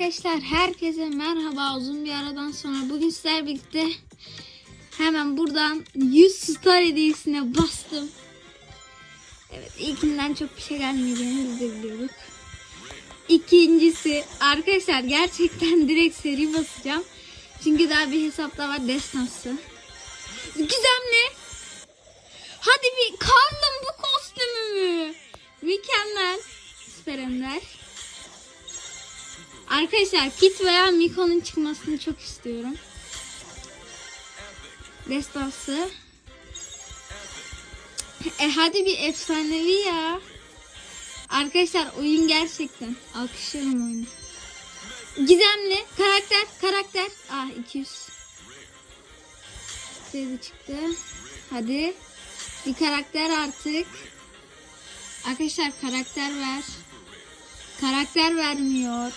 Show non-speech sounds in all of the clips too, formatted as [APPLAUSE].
arkadaşlar herkese merhaba uzun bir aradan sonra bugün sizlerle birlikte hemen buradan 100 star hediyesine bastım. Evet ilkinden çok bir şey gelmeyeceğini biz de biliyorduk. İkincisi arkadaşlar gerçekten direkt seri basacağım. Çünkü daha bir hesapta var destansı. Gizemli. Hadi bir karnım bu kostümü mü? Mükemmel. Süper Ender. Arkadaşlar Kit veya Miko'nun çıkmasını çok istiyorum. Destansı. E hadi bir efsanevi ya. Arkadaşlar oyun gerçekten. Alkışlıyorum oyunu. Gizemli. Karakter. Karakter. Ah 200. Kredi çıktı. Hadi. Bir karakter artık. Arkadaşlar karakter ver. Karakter vermiyor.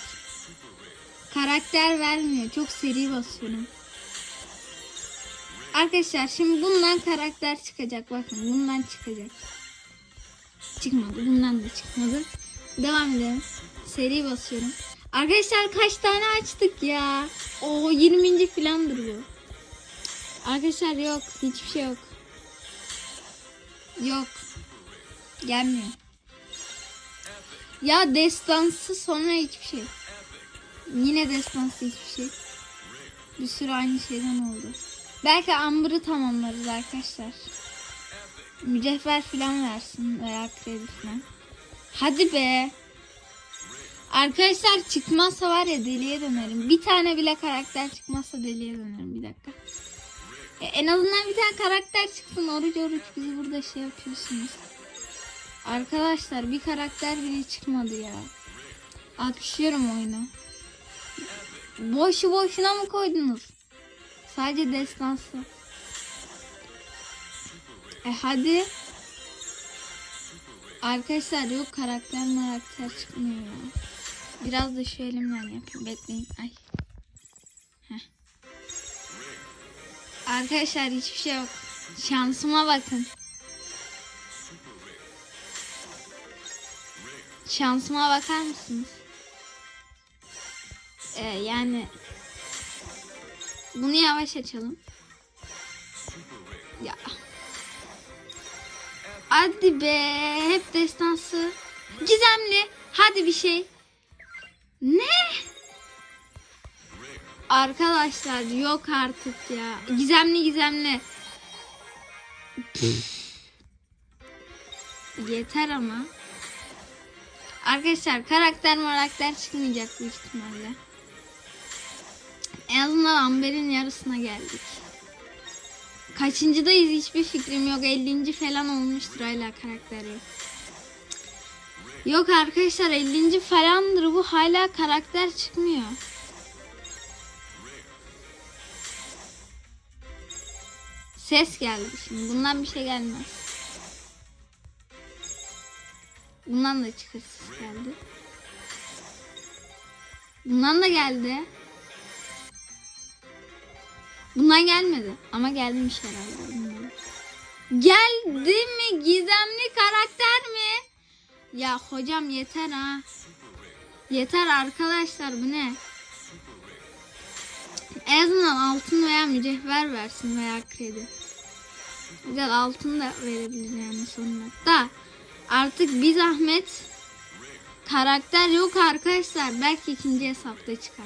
Karakter vermiyor. Çok seri basıyorum. Arkadaşlar şimdi bundan karakter çıkacak. Bakın bundan çıkacak. Çıkmadı. Bundan da çıkmadı. Devam edelim. Seri basıyorum. Arkadaşlar kaç tane açtık ya? O 20. filandır bu. Arkadaşlar yok. Hiçbir şey yok. Yok. Gelmiyor. Ya destansı sonra hiçbir şey. Yine destansı hiçbir şey. Bir sürü aynı şeyden oldu. Belki Amber'ı tamamlarız arkadaşlar. Mücevher falan versin veya kredi falan. Hadi be. Arkadaşlar çıkmazsa var ya deliye dönerim. Bir tane bile karakter çıkmazsa deliye dönerim. Bir dakika. E, en azından bir tane karakter çıksın. Oruç oruç bizi burada şey yapıyorsunuz. Arkadaşlar bir karakter bile çıkmadı ya. Alkışlıyorum oyunu. Boşu boşuna mı koydunuz? Sadece destansı. E hadi. Arkadaşlar yok karakter karakter çıkmıyor ya. Biraz da şu elimden yapayım. Bekleyin. Ay. Heh. Arkadaşlar hiçbir şey yok. Şansıma bakın. Şansıma bakar mısınız? Ee, yani bunu yavaş açalım. Ya. Hadi be. Hep destansı. Gizemli. Hadi bir şey. Ne? Arkadaşlar yok artık ya. Gizemli gizemli. Yeter ama. Arkadaşlar karakter karakter çıkmayacak büyük ihtimalle. En azından Amber'in yarısına geldik. Kaçıncıdayız hiçbir fikrim yok. 50. falan olmuştur hala karakter yok. Arkadaşlar 50. falandır bu hala karakter çıkmıyor. Ses geldi şimdi. Bundan bir şey gelmez. Bundan da ses geldi. Bundan da geldi. Bundan gelmedi ama gelmiş herhalde. bilmiyorum. Geldi mi gizemli karakter mi? Ya hocam yeter ha. Yeter arkadaşlar bu ne? En azından altın veya mücevher versin veya kredi. Güzel altın da verebilir yani sonuna. Da artık bir zahmet karakter yok arkadaşlar. Belki ikinci hesapta çıkar.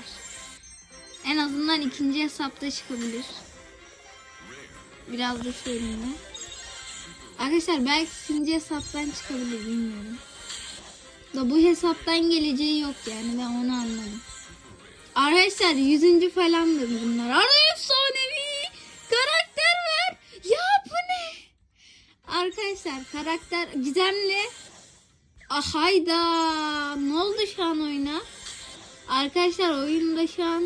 En azından ikinci hesapta çıkabilir. Biraz da elimde. Arkadaşlar belki ikinci hesaptan çıkabilir bilmiyorum. Da bu hesaptan geleceği yok yani ben onu anladım. Arkadaşlar yüzüncü falandır bunlar. Ara efsanevi karakter ver. Ya bu ne? Arkadaşlar karakter gizemli. Ah hayda. Ne oldu şu an oyuna? Arkadaşlar oyunda şu an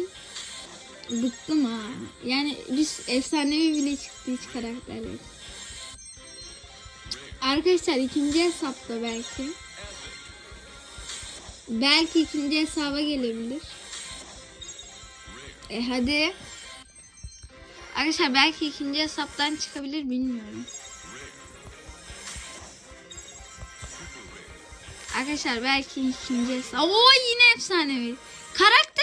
bıktım ha. Yani biz efsanevi bile çıktı hiç karakter yok. Arkadaşlar ikinci hesapta belki. Belki ikinci hesaba gelebilir. E hadi. Arkadaşlar belki ikinci hesaptan çıkabilir bilmiyorum. Arkadaşlar belki ikinci hesap. Oo yine efsanevi. Karakter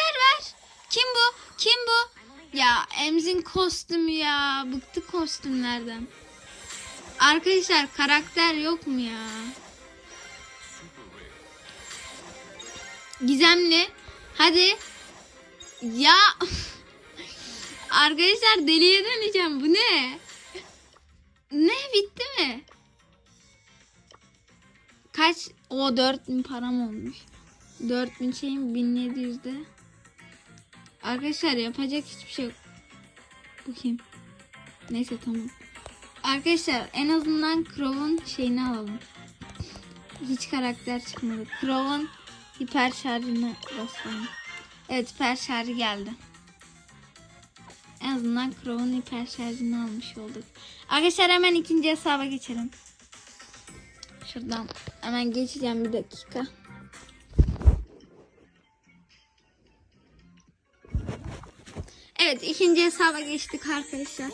Ya Emz'in kostümü ya. Bıktık kostümlerden. Arkadaşlar karakter yok mu ya? Gizemli. Hadi. Ya. [LAUGHS] Arkadaşlar deliye döneceğim. Bu ne? Ne bitti mi? Kaç? O 4000 param olmuş. 4000 şeyim 1700'de. Arkadaşlar yapacak hiçbir şey yok. Bu kim? Neyse tamam. Arkadaşlar en azından Crow'un şeyini alalım. Hiç karakter çıkmadı. Crow'un hiper şarjını basalım. Evet hiper şarjı geldi. En azından Crow'un hiper şarjını almış olduk. Arkadaşlar hemen ikinci hesaba geçelim. Şuradan hemen geçeceğim bir dakika. Evet ikinci hesaba geçtik arkadaşlar.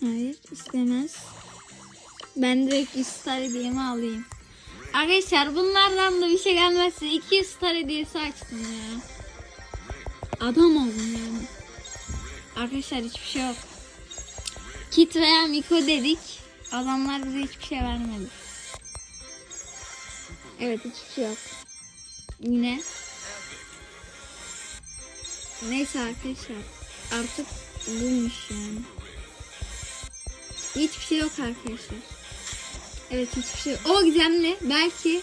Hayır istemez. Ben direkt 100 star hediyemi alayım. Arkadaşlar bunlardan da bir şey gelmezse 200 star hediyesi açtım ya. Adam oldum yani. Arkadaşlar hiçbir şey yok. Kit veya Miko dedik. Adamlar bize hiçbir şey vermedi. Evet hiçbir şey yok. Yine. Neyse arkadaşlar. Artık buymuş yani. Hiçbir şey yok arkadaşlar. Evet hiçbir şey yok. O gizemli. Belki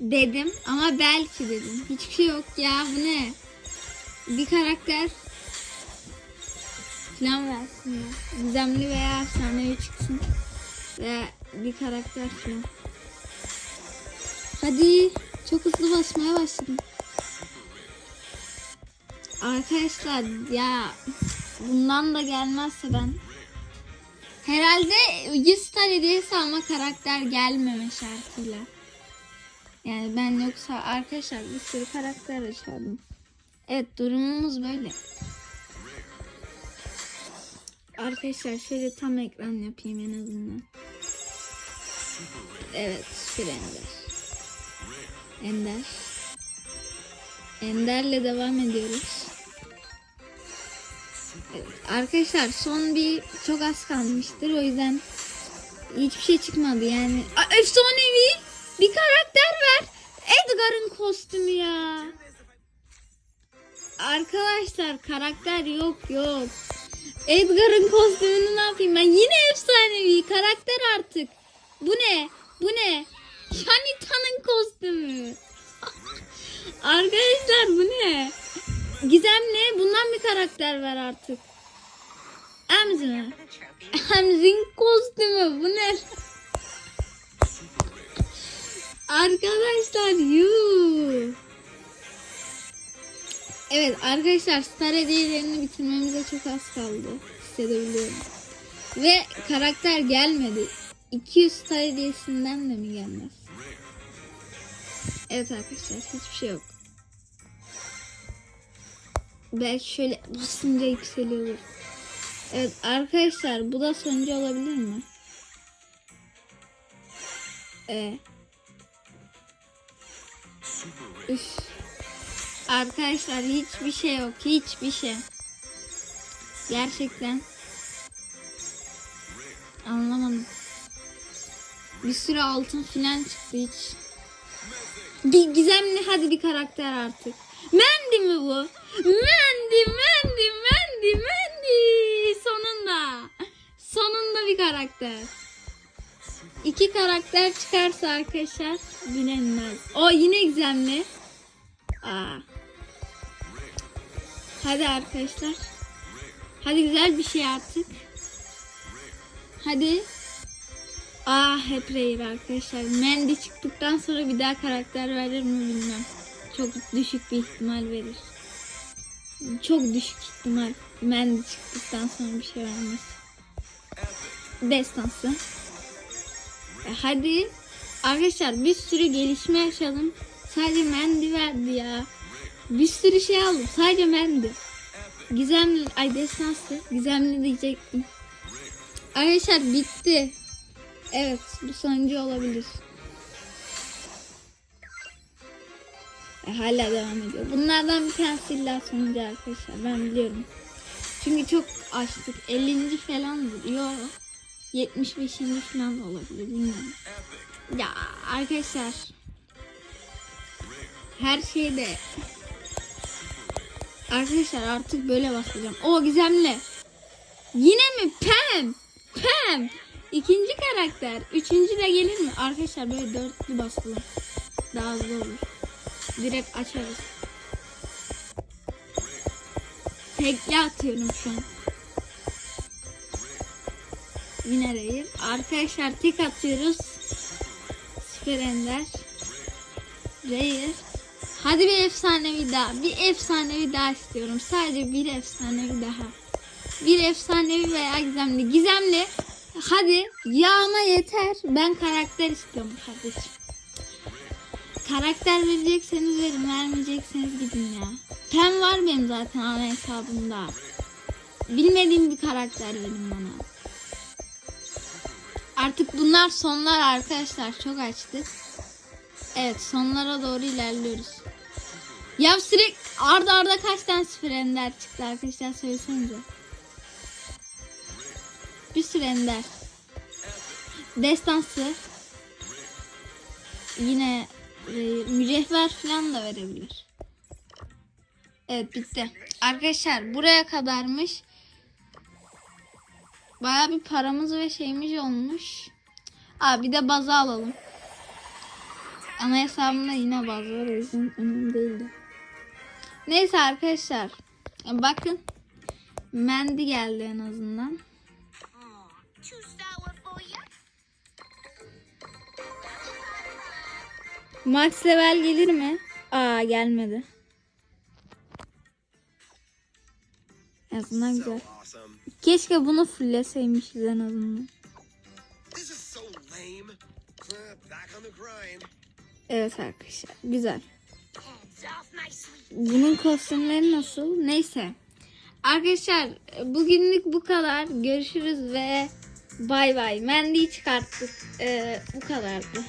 dedim ama belki dedim. Hiçbir şey yok ya bu ne? Bir karakter falan versin ya. Gizemli veya efsanevi çıksın. Ve bir karakter falan. Hadi. Çok hızlı basmaya başladım. Arkadaşlar ya bundan da gelmezse ben herhalde 100 tane hediyesi ama karakter gelmeme şartıyla. Yani ben yoksa arkadaşlar bir sürü karakter açardım. Evet durumumuz böyle. Arkadaşlar şöyle tam ekran yapayım en azından. Evet bir ender. Ender. Ender'le devam ediyoruz. Arkadaşlar son bir çok az kalmıştır o yüzden hiçbir şey çıkmadı yani. Aa, efsanevi bir karakter ver. Edgar'ın kostümü ya. Arkadaşlar karakter yok yok. Edgar'ın kostümünü ne yapayım ben? Yine efsanevi karakter artık. Bu ne? Bu ne? Shanita'nın kostümü. [LAUGHS] Arkadaşlar bu ne? Gizemli bundan bir karakter ver artık. Emz mi? Emz'in kostümü bu ne? Arkadaşlar yuu. Evet arkadaşlar star hediyelerini bitirmemize çok az kaldı. Hissedebiliyorum. Ve karakter gelmedi. 200 star hediyesinden de mi gelmez? Evet arkadaşlar hiçbir şey yok. Belki şöyle basınca yükseliyor. Evet arkadaşlar bu da sonuncu olabilir mi? Ee. Üf. Arkadaşlar hiçbir şey yok. Hiçbir şey. Gerçekten. Anlamadım. Bir sürü altın filan çıktı hiç. Bir gizemli hadi bir karakter artık. Mendi mi bu? Mendi, Mendi, Mendi, Mendi. Sonunda. Sonunda bir karakter. İki karakter çıkarsa arkadaşlar bilinmez. O yine gizemli. Aa. Hadi arkadaşlar. Hadi güzel bir şey artık. Hadi. Aa hep rare arkadaşlar. Mandy çıktıktan sonra bir daha karakter verir mi bilmem. Çok düşük bir ihtimal verir. Çok düşük ihtimal. Mandy çıktıktan sonra bir şey vermez. Destansı. E, hadi. Arkadaşlar bir sürü gelişme yaşadım. Sadece Mandy verdi ya. Bir sürü şey aldım. Sadece Mandy. Gizemli, ay destansı. Gizemli diyecektim. Arkadaşlar bitti. Evet bu sonuncu olabilir. Hala devam ediyor. Bunlardan bir tanesi illa sonuncu arkadaşlar. Ben biliyorum. Çünkü çok açtık. 50. falandır. Yok. 75. falan da olabilir. Bilmiyorum. Ya arkadaşlar. Her şeyde Arkadaşlar artık böyle basacağım. O gizemli. Yine mi? Pem. Pem. İkinci karakter. Üçüncü de gelir mi? Arkadaşlar böyle dörtlü basalım. Daha hızlı olur. Direkt açarız. Tekli atıyorum şu an. Yine değil. Arkadaşlar tek atıyoruz. Süper Ender. Rare. Hadi bir efsanevi daha. Bir efsanevi daha istiyorum. Sadece bir efsanevi daha. Bir efsanevi veya gizemli. Gizemli. Hadi yağma yeter. Ben karakter istiyorum kardeşim. Karakter verecekseniz verin. Vermeyecekseniz gidin ya. Pen var benim zaten ana hesabımda. Bilmediğim bir karakter verin bana. Artık bunlar sonlar arkadaşlar. Çok açtık. Evet sonlara doğru ilerliyoruz. Ya sürekli arda arda kaç tane sıfır ender çıktı arkadaşlar söylesenize. Bir sürü ender. Destansı. Yine e, mücevher falan da verebilir. Evet bitti. Arkadaşlar buraya kadarmış. Baya bir paramız ve şeyimiz olmuş. Aa bir de baza alalım. Ana hesabımda yine baz var o değildi. Neyse arkadaşlar. Bakın. Mendi geldi en azından. Max level gelir mi? Aa gelmedi. En azından güzel. Keşke bunu fulleseymişiz en azından. Evet arkadaşlar güzel. Bunun kostümleri nasıl? Neyse. Arkadaşlar bugünlük bu kadar. Görüşürüz ve bay bay. Mendi'yi çıkarttık. Ee, bu kadardı.